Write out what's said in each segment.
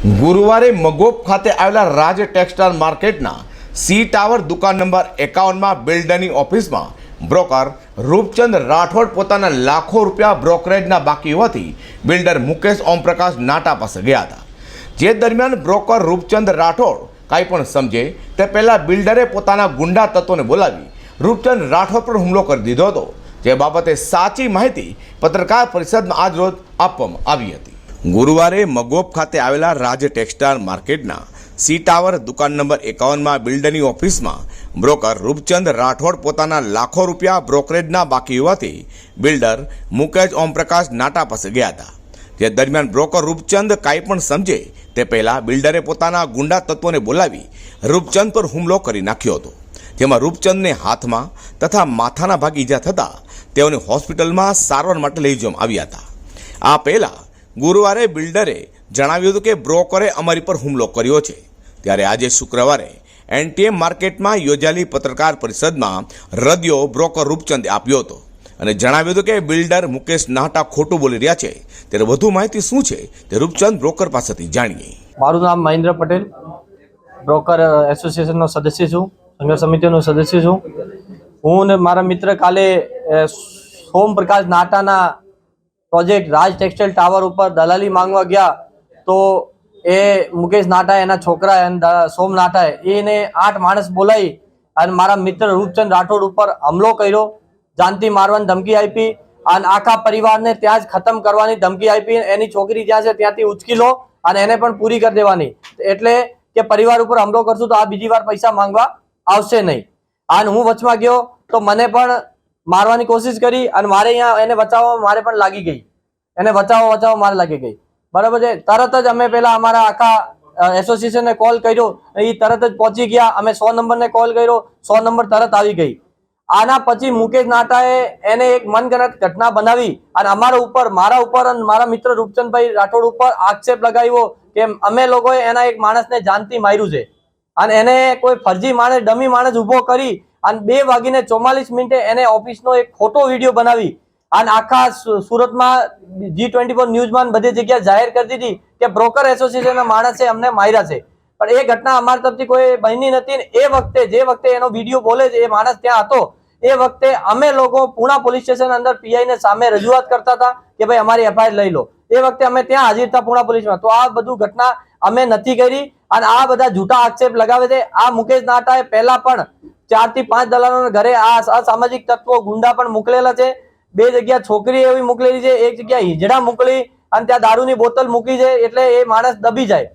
ગુરુવારે મગોપ ખાતે આવેલા રાજ ટેક્સટાઇલ માર્કેટના સી ટાવર દુકાન નંબર એકાવનમાં બિલ્ડરની ઓફિસમાં બ્રોકર રૂપચંદ રાઠોડ પોતાના લાખો રૂપિયા બ્રોકરેજના બાકી હોવાથી બિલ્ડર મુકેશ ઓમપ્રકાશ નાટા પાસે ગયા હતા. જે દરમિયાન બ્રોકર રૂપચંદ રાઠોડ કાંઈ પણ સમજે તે પહેલાં બિલ્ડરે પોતાના ગુંડા તત્વોને બોલાવી રૂપચંદ રાઠોડ પર હુમલો કરી દીધો હતો. જે બાબતે સાચી માહિતી પત્રકાર પરિષદમાં આજરોજ આપવામાં આવી હતી. ગુરુવારે મગોપ ખાતે આવેલા રાજ ટેક્સટાઇલ માર્કેટના સી ટાવર દુકાન નંબર એકાવનમાં બિલ્ડરની ઓફિસમાં બ્રોકર રૂપચંદ રાઠોડ પોતાના લાખો રૂપિયા બ્રોકરેજના બાકી હોવાથી બિલ્ડર મુકેશ ઓમપ્રકાશ નાટા પાસે ગયા હતા. જે દરમિયાન બ્રોકર રૂપચંદ કાંઈ પણ સમજે તે પહેલાં બિલ્ડરે પોતાના ગુંડા તત્વોને બોલાવી રૂપચંદ પર હુમલો કરી નાખ્યો હતો. જેમાં રૂપચંદને હાથમાં તથા માથાના ભાગ ઈજા થતાં તેઓને હોસ્પિટલમાં સારવાર માટે લઈ જવામાં આવ્યા હતા. આ પહેલાં ગુરુવારે બિલ્ડરે જણાવ્યું હતું કે બ્રોકરે અમારી પર હુમલો કર્યો છે. ત્યારે આજે શુક્રવારે એનટીએમ માર્કેટમાં યોજાયેલી પત્રકાર પરિષદમાં રદિયો બ્રોકર રૂપચંદે આપ્યો હતો અને જણાવ્યું હતું કે બિલ્ડર મુકેશ નાહટા ખોટું બોલી રહ્યા છે. ત્યારે વધુ માહિતી શું છે તે રૂપચંદ બ્રોકર પાસેથી જાણીએ. મારું નામ મહેન્દ્ર પટેલ. બ્રોકર એસોસિએશનનો સદસ્ય છું. સંઘર્ષ સમિતિનો સદસ્ય છું. હું ને મારા મિત્ર કાલે સોમ પ્રકાશ નાટાના પ્રોજેક્ટ રાજ ટેક્સટાઇલ ટાવર ઉપર દલાલી માંગવા ગયા તો એ મુકેશ નાટા એના છોકરા અને સોમ નાટા એને આઠ માણસ બોલાવી અને મારા મિત્ર રૂપચંદ રાઠોડ ઉપર હુમલો કર્યો, જાનથી મારવાની ધમકી આપી અને આખા પરિવારને ત્યાં જ ખતમ કરવાની ધમકી આપી. એની છોકરી જ્યાં છે ત્યાંથી ઉચકી લો અને એને પણ પૂરી કરી દેવાની. એટલે કે પરિવાર ઉપર હુમલો કરશું તો આ બીજી વાર પૈસા માંગવા આવશે નહીં. અને હું વચમાં ગયો તો મને પણ મારવાની કોશિશ કરી અને મારે અહીંયા એને બચાવવા મારે પણ લાગી ગઈ. એને બચાવવા બચાવવા મારે લાગી ગઈ. બરાબર છે? તરત જ અમે પેલા અમારા આખા એસોસિએશનને કોલ કર્યો. એ તરત જ પહોંચી ગયા. અમે સો નંબરને કોલ કર્યો. સો નંબર તરત આવી ગઈ. આના પછી મુકેશ નાટાએ એને એક મનગણત ઘટના બનાવી અને અમારા ઉપર, મારા ઉપર અને મારા મિત્ર રૂપચંદભાઈ રાઠોડ ઉપર આક્ષેપ લગાવ્યો કે અમે લોકોએ એના એક માણસને જાનથી માર્યું છે. અને એને કોઈ ફરજી માણસ, ડમી માણસ ઊભો કરી અને બે વાગીને ચોમાલીસ મિનિટે એને ઓફિસનો એક ખોટો વીડિયો બનાવી અને આખા સુરતમાં જી ટ્વેન્ટી ફોર ન્યૂઝમાં બધી જગ્યાએ જાહેર કરી દીધી કે બ્રોકર એસોસિએશનના માણસે અમને માર્યા છે. પણ એ ઘટના અમારી તરફથી કોઈ બની નથી એ વખતે, જે વખતે એનો વીડિયો બોલે છે, એ માણસ ત્યાં હતો, એ વખતે અમે લોકો પુણા પોલીસ સ્ટેશન અંદર પીઆઈ ને સામે રજૂઆત કરતા હતા કે ભાઈ અમારી એફઆઈઆર લઈ લો. એ વખતે અમે ત્યાં હાજર હતા પુણા પોલીસમાં. તો આ બધું ઘટના અમે નથી કરી અને આ બધા જૂઠા આક્ષેપ લગાવે છે. આ મુકેશ નાટાએ પહેલા પણ ચારથી પાંચ દલાલો ઘરે આ અસામાજિક તત્વો ગુંડા પણ મોકલેલા છે. બે જગ્યા છોકરી એવી મોકલેલી છે, એક જગ્યા હિજડા મોકલી અને ત્યાં દારૂની બોતલ મૂકી છે એટલે એ માણસ દબી જાય.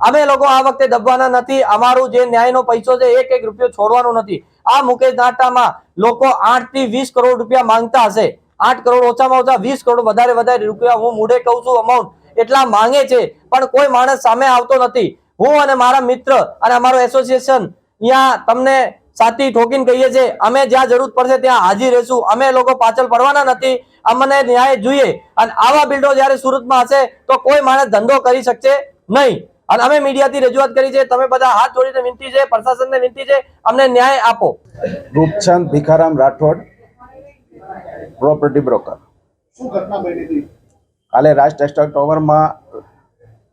અમે લોકો આ વખતે દબવાના નથી. અમારું જે ન્યાયનો પૈસો છે, એક એક રૂપિયો છોડવાનો નથી. આ મુકેશ નાટામાં લોકો આઠથી વીસ કરોડ રૂપિયા માંગતા હશે. આઠ કરોડ ઓછામાં ઓછા વીસ કરોડ વધારે વધારે રૂપિયા હું મૂડે કહું છું અમાઉન્ટ. એટલા માંગે છે, પણ કોઈ માણસ સામે આવતો નથી. હું અને મારા મિત્ર અને અમારો એસોસિએશન અહીંયા તમને સાથી ઠોકીને કહીએ છીએ અમે જ્યાં જરૂર પડશે ત્યાં હાજર રહેશું. અમે લોકો પાછળ પડવાના નથી અમને ન્યાય જોઈએ. અને આવા બિલ્ડો જ્યારે સુરતમાં હશે તો કોઈ માણસ ધંધો કરી શકશે નહીં. અને અમે મીડિયાથી રજૂઆત કરી છે તમે બધા હાથ જોડીને વિનંતી છે પ્રશાસનને વિનંતી છે અમને ન્યાય આપો. રૂપચંદ ભીખારામ રાઠોડ પ્રોપર્ટી બ્રોકર શું ઘટના બની હતી? કાલે રાજ ટેક્સટાઇલ ટાવરમાં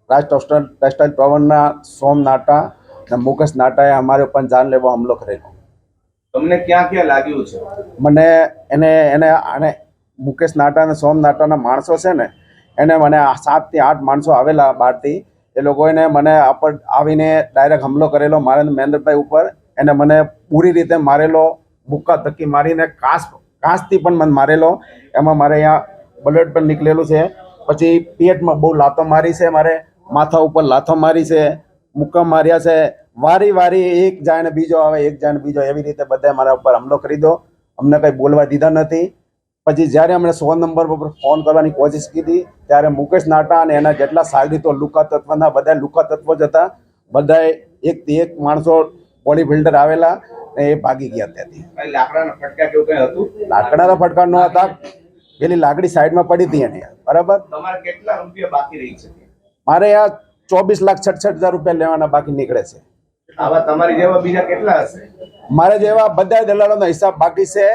રાજ ટેક્સટાઇલ ટાવરના સોમ નાટા અને મુકેશ નાટાએ અમારે ઉપર જાનલેવો હુમલો કરેલો. તમને ક્યાં ક્યાં લાગ્યું છે? મને એને એને, આને મુકેશ નાટા અને સોમ નાટાના માણસો છે ને, એને મને સાતથી આઠ માણસો આવેલા બહારથી, એ લોકોએ મને અપર આવીને ડાયરેક્ટ હુમલો કરેલો મારે મહેન્દ્રભાઈ ઉપર, એને મને પૂરી રીતે મારેલો મુક્કા ધક્કી મારીને કાસ, કાસથી પણ મને મારેલો, એમાં મારે અહીંયા બ્લડ પણ નીકળેલું છે, પછી પેટમાં બહુ લાતો મારી છે મારે, માથા ઉપર લાથો મારી છે, મુક્કા માર્યા છે વારી વારી એક જાણ બીજો આવે એક જાણ બીજો એવી રીતે બધા મારા ઉપર હમલો કરી દો. અમને કંઈ બોલવા દીધા નથી. પછી જ્યારે અમને સો નંબર પર ફોન કરવાની કોશિશ કીધી ત્યારે મુકેશ નાટા અને એના જેટલા સાગરીતો લુકા તત્વના બધા લુકા તત્વો જ હતા. બધાએ એકથી એક માણસો બોડી બિલ્ડર આવેલા ને એ ભાગી ગયા ત્યાંથી. લાકડાના ફટકા કેવું કઈ હતું? લાકડાના ફટકાર ન હતા. પેલી લાકડી સાઈડમાં પડી હતી એને બરાબર? તમારે કેટલા રૂપિયા બાકી રહી છે? મારે આ ચોવીસ લાખ છઠસઠ હજાર રૂપિયા લેવાના બાકી નીકળે છે. આવા તમારી જેવા બીજા કેટલા હશે? મારે જેવા બધા દલાલોનો હિસાબ બાકી છે.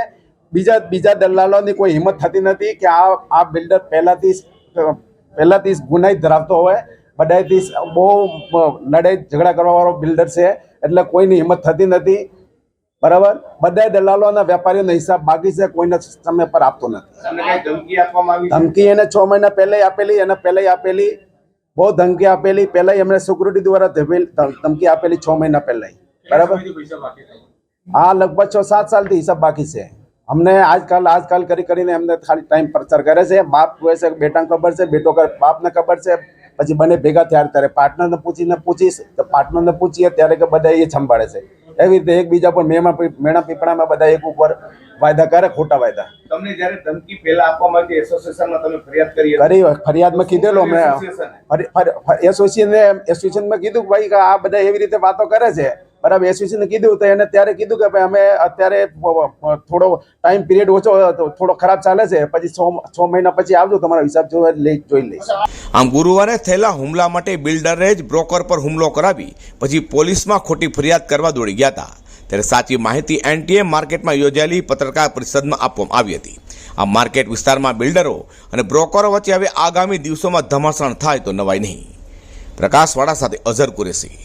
બીજા બીજા દલાલોની કોઈ હિંમત થતી નથી કે આ આ બિલ્ડર પહેલાથી પહેલાથી ગુનાહિત ધરાવતો હોય. બધાથી બહુ લડાઈ ઝઘડા કરવાવાળો બિલ્ડર છે. એટલે કોઈની હિંમત થતી નથી. બરાબર? બધા દલાલો અને વેપારીઓનો હિસાબ બાકી છે. કોઈને સમય પર આપતો નથી. ધમકી આપવામાં આવી ધમકી એને છ મહિના પહેલાં આપેલી એને પહેલાં આપેલી. બહુ ધમકી આપેલી. પહેલા એમણે સિક્યુરિટી દ્વારા ધમકી આપેલી છ મહિના પહેલા બરાબર? હા, લગભગ છ સાત સાલથી હિસાબ બાકી છે. અમને આજકાલ આજકાલ કરી કરીને એમને ખાલી ટાઈમ પ્રચાર કરે છે. બાપ કહે છે, બેટાને ખબર છે, બેટો બાપને ખબર છે. પછી બંને ભેગા થયા ત્યારે પાર્ટનરને પૂછીને પૂછીશ, તો પાર્ટનરને પૂછીએ ત્યારે કે બધા એ સંભાળે છે. એવી રીતે એકબીજા પર મેમા મેણા પીપળામાં બધા એક ઉપર વાયદા કરે ખોટા વાયદા. તમને જ્યારે ધમકી પહેલા આપવામાં આવી એસોસિએશનમાં તમે ફરિયાદ કરી કરી ફરિયાદમાં કીધેલો અમે એસોસિએશને? ફરી- ફરી- એસોસિએશને એસોસિએશનમાં કીધું કે ભાઈ આ બધા એવી રીતે વાતો કરે છે. બરાબર એસોસિએશને કીધું તો એને ત્યારે કીધું કે ભાઈ અમે અત્યારે થોડો ટાઈમ પીરિયડ ઓછો થોડો ખરાબ ચાલે છે. પછી છ છ મહિના પછી આવજો તમારો હિસાબ જોવા લઈ જોઈ લઈશ. આમ ગુરુવારે થયેલા હુમલા માટે બિલ્ડરે જ બ્રોકર પર હુમલો કરાવી પછી પોલીસમાં ખોટી ફરિયાદ કરવા દોડી ગયા હતા. ત્યારે સાચી માહિતી એનટીએ માર્કેટમાં યોજાયેલી પત્રકાર પરિષદમાં આપવામાં આવી હતી. આ માર્કેટ વિસ્તારમાં બિલ્ડરો અને બ્રોકરો વચ્ચે હવે આગામી દિવસોમાં ધમાસણ થાય તો નવાઈ નહીં. પ્રકાશવાળા સાથે અઝર કુરેશી.